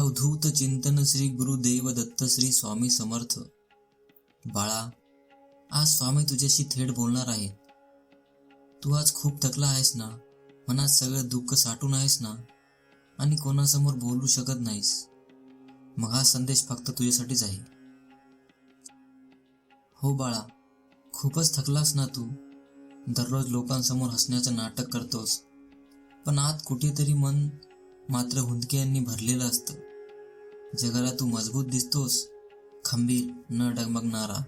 अवधूत चिंतन श्री गुरुदेव दत्त श्री स्वामी समर्थ. बाळा आज स्वामी तुझ्याशी थेट बोलणार आहेत. तू आज खूप थकला आहेस ना? मनात सगळं दुःख साठून आहेस ना? आणि कोणासमोर बोलू शकत नाहीस. मग हा संदेश फक्त तुझ्यासाठीच आहे. हो बाळा खूपच थकलास ना तू? दररोज लोकांसमोर हसण्याचं नाटक करतोस. पण आत कुठेतरी मन मात्र हुंदक्यांनी भरलेलं असतं. जगाला तू मजबूत दिसतोस. खंबीर न डगमगणारा.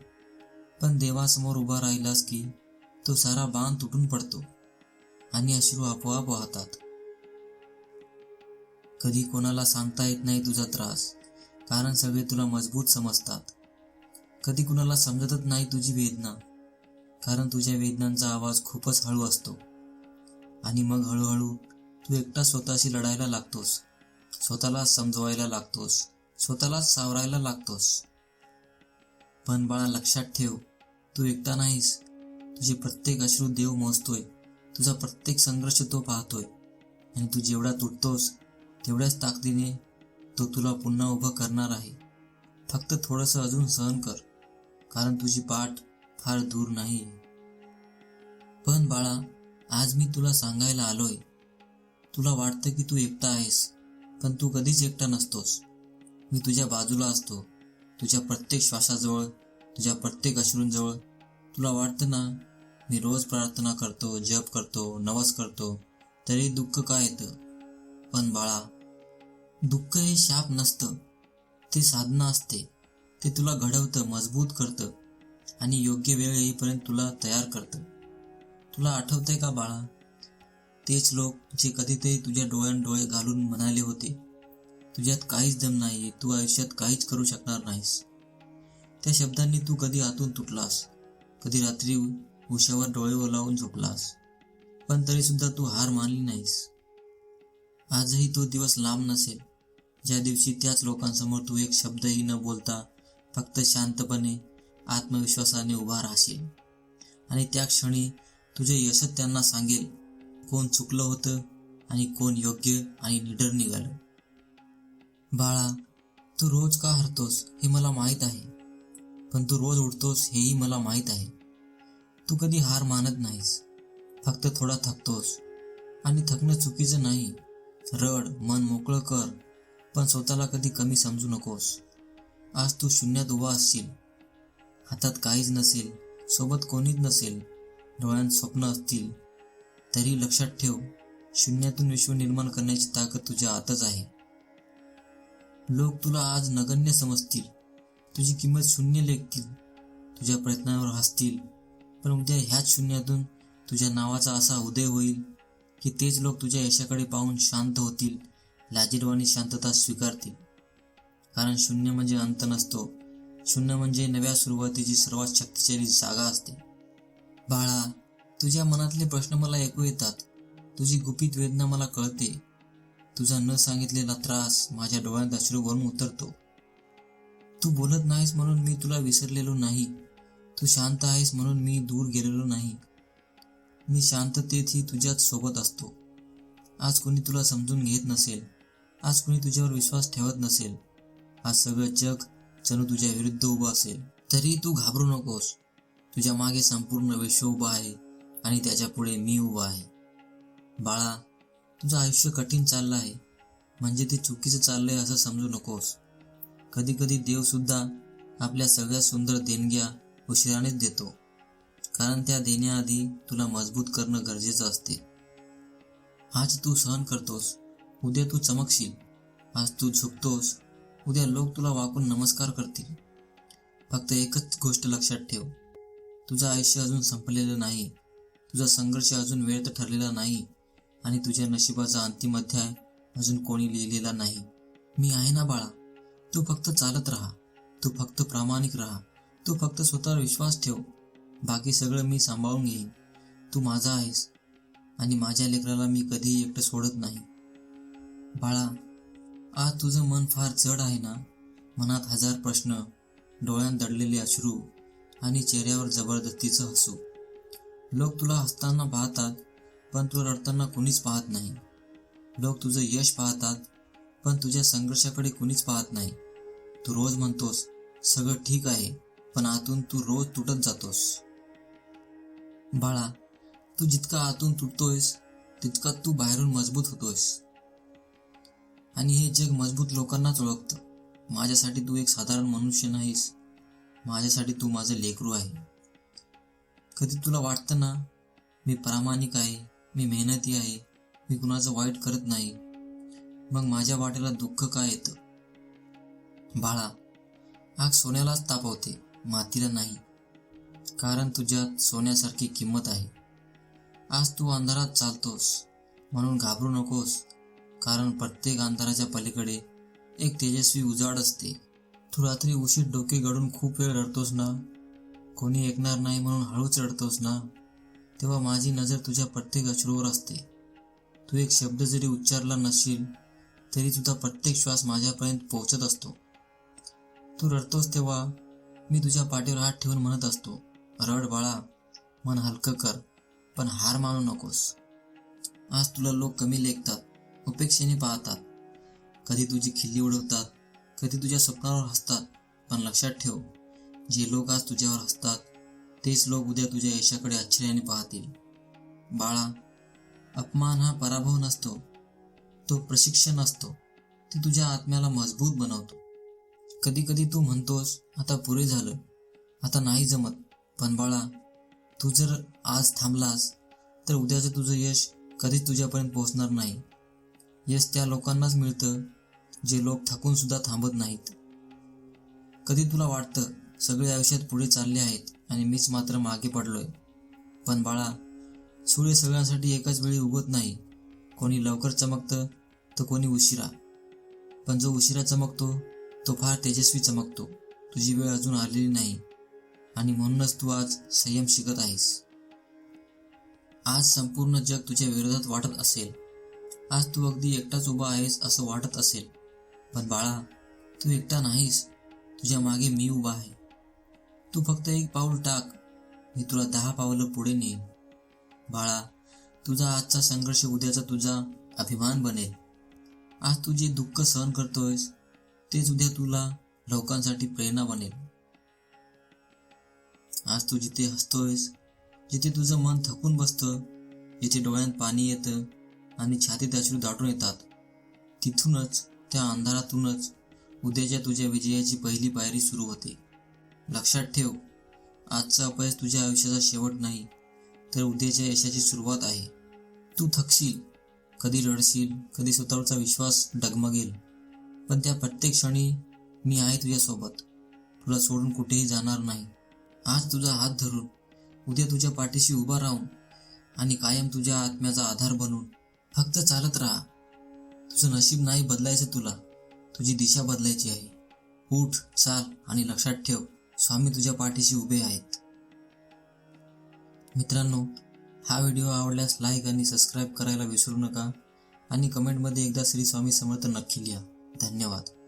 पण देवासमोर उभा राहिलास की तो सारा बाण तुटून पडतो आणि अश्रू आपोआप वाहतात. कधी कोणाला सांगता येत नाही तुझा त्रास कारण सगळे तुला मजबूत समजतात. कधी कुणाला समजतच नाही तुझी वेदना कारण तुझ्या वेदनांचा आवाज खूपच हळू असतो. आणि मग हळूहळू तू एकटा स्वतःशी लढायला लागतोस स्वतःला समजवायला लागतोस. स्वतःलाच सावरायला लागतोस. पण बाळा लक्षात ठेव तू एकटा नाहीस. तुझे प्रत्येक अश्रू देव मोजतोय. तुझा प्रत्येक संघर्ष तो पाहतोय. आणि तू जेवढा तुटतोस तेवढ्याच ताकदीने तो तुला पुन्हा उभं करणार आहे. फक्त थोडंसं अजून सहन कर कारण तुझी पाठ फार दूर नाही. पण बाळा आज मी तुला सांगायला आलोय. तुला वाटतं की तू एकटा आहेस पण तू कधीच एकटा नसतोस. मी तुझ्या बाजूला असतो. तुझ्या प्रत्येक श्वासाजवळ तुझ्या प्रत्येक अश्रूंजवळ तुला वाटतं ना मी रोज प्रार्थना करतो जप करतो नवस करतो तरी दुःख का येतं? पण बाळा दुःख हे शाप नसतं. ते साधना असते. ते तुला घडवतं मजबूत करतं आणि योग्य वेळ येईपर्यंत तुला तयार करतं. तुला आठवतंय का बाळा? तेच लोक जे कधीतरी तुझ्या डोळ्यात डोळे घालून म्हणाले होते तुझ्यात काहीच दम नाही तू आयुष्यात काहीच करू शकणार नाहीस. त्या शब्दांनी तू कधी आतून तुटलास? कधी रात्री उशावर डोळे ओलावून झोपलास? पण तरी सुद्धा तू हार मानली नाहीस. आजही तो दिवस लांब नसेल. ज्या दिवशी त्याच लोकांसमोर तू एक शब्दही न बोलता फक्त शांतपणे आत्मविश्वासाने उभा राहशील. आणि त्या क्षणी तुझे यशच त्यांना सांगेल कोण चुकलं होतं आणि कोण योग्य आणि निडर निघालं. बाळा तू रोज का हरतोस हे मला माहीत आहे. पण तू रोज उठतोस हेही मला माहीत आहे. तू कधी हार मानत नाहीस. फक्त थोडा थकतोस. आणि थकणं चुकीचं नाही. रड मन मोकळं कर. पण स्वतःला कधी कमी समजू नकोस. आज तू शून्यात उभा असशील. हातात काहीच नसेल. सोबत कोणीच नसेल. डोळ्यात स्वप्न असतील. तरी लक्षात ठेव शून्यातून विश्व निर्माण करण्याची ताकद तुझ्या आतच आहे. लोक तुला आज नगण्य समजतील. तुझी किंमत शून्य लेखतील. तुझ्या प्रयत्नावर हसतील. पण उद्या ह्याच शून्यातून तुझ्या नावाचा असा उदय होईल की तेच लोक तुझ्या यशाकडे पाहून शांत होतील लाजीरवाणी शांतता स्वीकारतील. कारण शून्य म्हणजे अंत नसतो. शून्य म्हणजे नव्या सुरुवातीची सर्वात शक्तिशाली जागा असते. बाळा तुझ्या मनातले प्रश्न मला ऐकू येतात. तुझी गुपित वेदना मला कळते. तुझा न सांगितलेला त्रास माझ्या डोळ्यात अश्रूभरून उतरतो. तू बोलत नाहीस म्हणून मी तुला विसरलेलो नाही. तू शांत आहेस म्हणून मी दूर गेलेलो नाही. मी शांततेतही तुझ्याच सोबत असतो. आज कोणी तुला समजून घेत नसेल. आज कोणी तुझ्यावर विश्वास ठेवत नसेल. आज सगळं जग जणू तुझ्या विरुद्ध उभं असेल. तरी तू घाबरू नकोस. तुझ्या मागे संपूर्ण विश्व उभा आहे आणि त्याच्या पुढे मी उभा आहे. बाळा तुझं आयुष्य कठीण चाललं आहे. म्हणजे ते चुकीचं चाललंय असं समजू नकोस. कधी कधी देवसुद्धा आपल्या सगळ्या सुंदर देणग्या उशिरानेच देतो. कारण त्या देण्याआधी तुला मजबूत करणं गरजेचं असते. आज तू सहन करतोस उद्या तू चमकशील. आज तू झुकतोस उद्या लोक तुला वाकून नमस्कार करतील. फक्त एकच गोष्ट लक्षात ठेव. तुझं आयुष्य अजून संपलेलं नाही. तुझा संघर्ष अजून वेळ तर ठरलेला नाही. आणि तुझ्या नशिबाचा अंतिम अध्याय अजून कोणी लिहिलेला नाही. मी आहे ना बाळा? तू फक्त चालत राहा. तू फक्त प्रामाणिक राहा. तू फक्त स्वतःवर विश्वास ठेव. बाकी सगळं मी सांभाळून घेईन. तू माझा आहेस आणि माझ्या लेकराला मी कधीही एकटं सोडत नाही. बाळा आज तुझं मन फार जड आहे ना? मनात हजार प्रश्न डोळ्यात दडलेले अश्रू आणि चेहऱ्यावर जबरदस्तीचं हसू. लोक तुला हसताना पाहतात पण तुला रडताना कुणीच पाहत नाही. लोक तुझं यश पाहतात पण तुझ्या संघर्षाकडे कुणीच पाहत नाही. तू रोज म्हणतोस सगळं ठीक आहे पण आतून तू रोज तुटत जातोस. बाळा तू जितका आतून तुटतोयस तितका तू बाहेरून मजबूत होतोयस. आणि हे जग मजबूत लोकांनाच ओळखतं. माझ्यासाठी तू एक साधारण मनुष्य नाहीस. माझ्यासाठी तू माझं लेकरू आहे. कधी तुला वाटतं ना मी प्रामाणिक आहे मी मेहनती आहे मी कुणाचं वाईट करत नाही. मग माझ्या वाट्याला दुःख का येतं? बाळा आग सोन्यालाच तापवते मातीला नाही. कारण तुझ्यात सोन्यासारखी किंमत आहे. आज तू अंधारात चालतोस म्हणून घाबरू नकोस. कारण प्रत्येक अंधाराच्या पलीकडे एक तेजस्वी उजाड असते. तू रात्री उशीर डोके गडून खूप वेळ रडतोस ना? कोणी ऐकणार नाही म्हणून हळूच रडतोस ना? तेव्हा माझी नजर तुझ्या प्रत्येक अश्रूवर असते. तू एक शब्द जरी उच्चारला नसशील तरी तुझा प्रत्येक श्वास माझ्यापर्यंत पोहोचत असतो. तू रडतोस तेव्हा मी तुझ्या पाठीवर हात ठेवून म्हणत असतो रड बाळा मन हलकं कर पण हार मानू नकोस. आज तुला लोक कमी लेखतात उपेक्षेने पाहतात. कधी तुझी खिल्ली उडवतात कधी तुझ्या स्वप्नावर हसतात पण लक्षात ठेव जे लोक आज तुझ्यावर हसतात तेच लोक उद्या तुझ्या यशाकडे आश्चर्याने पाहतील. बाळा अपमान हा पराभव नसतो. तो प्रशिक्षण असतो. ते तुझ्या आत्म्याला मजबूत बनवतो. कधी कधी तू म्हणतोस आता पुरे झालं. आता नाही जमत. पण बाळा तू जर आज थांबलास तर उद्याचं तुझं यश कधीच तुझ्यापर्यंत पोहोचणार नाही. यश त्या लोकांनाच मिळतं जे लोक थकून सुद्धा थांबत नाहीत. कधी तुला वाटतं सगळे आयुष्यात पुढे चालले आहेत? आणि मीच मात्र मागे पडलोय. पण बाळा सूर्य सगळ्यांसाठी एकाच वेळी उगवत नाही. कोणी लवकर चमकतं तर कोणी उशिरा. पण जो उशिरा चमकतो तो फार तेजस्वी चमकतो. तुझी वेळ अजून आलेली नाही. आणि म्हणूनच तू आज संयम शिकत आहेस. आज संपूर्ण जग तुझ्या विरोधात वाटत असेल. आज तू अगदी एकटाच उभा आहेस असं वाटत असेल. पण बाळा तू एकटा नाहीस. तुझ्या मागे मी उभा आहे. तू फक्त एक पाऊल टाक. मी तुला दहा पावलं पुढे नेईन. बाळा तुझा आजचा संघर्ष उद्याचा तुझा अभिमान बनेल. आज तू जे दुःख सहन करतोयस तेच उद्या तुला लोकांसाठी प्रेरणा बनेल. आज तू जिथे हसतोयस जिथे तुझं मन थकून बसतं जिथे डोळ्यात पाणी येतं आणि छातीत अश्रू दाटून येतात तिथूनच त्या अंधारातूनच उद्याच्या तुझ्या विजयाची पहिली पायरी सुरू होते. लक्षात ठेव आजचा अपयश तुझ्या आयुष्याचा शेवट नाही तर उद्याच्या यशाची सुरुवात आहे. तू थकशील कधी रडशील कधी स्वतःवरचा विश्वास डगमगेल पण त्या प्रत्येक क्षणी मी आहे तुझ्यासोबत. तुला सोडून कुठेही जाणार नाही. आज तुझा हात धरून उद्या तुझ्या पाठीशी उभा राहून आणि कायम तुझ्या आत्म्याचा आधार बनून फक्त चालत राहा. तुझं नशीब नाही बदलायचं तुला तुझी दिशा बदलायची आहे. उठ चाल आणि लक्षात ठेव. स्वामी तुझ्या पाठीशी उभे आहेत. मित्रांनो हा व्हिडिओ आवडल्यास लाईक आणि सबस्क्राईब करायला विसरू नका आणि कमेंटमध्ये एकदा श्री स्वामी समर्थ नक्की लिहा. धन्यवाद.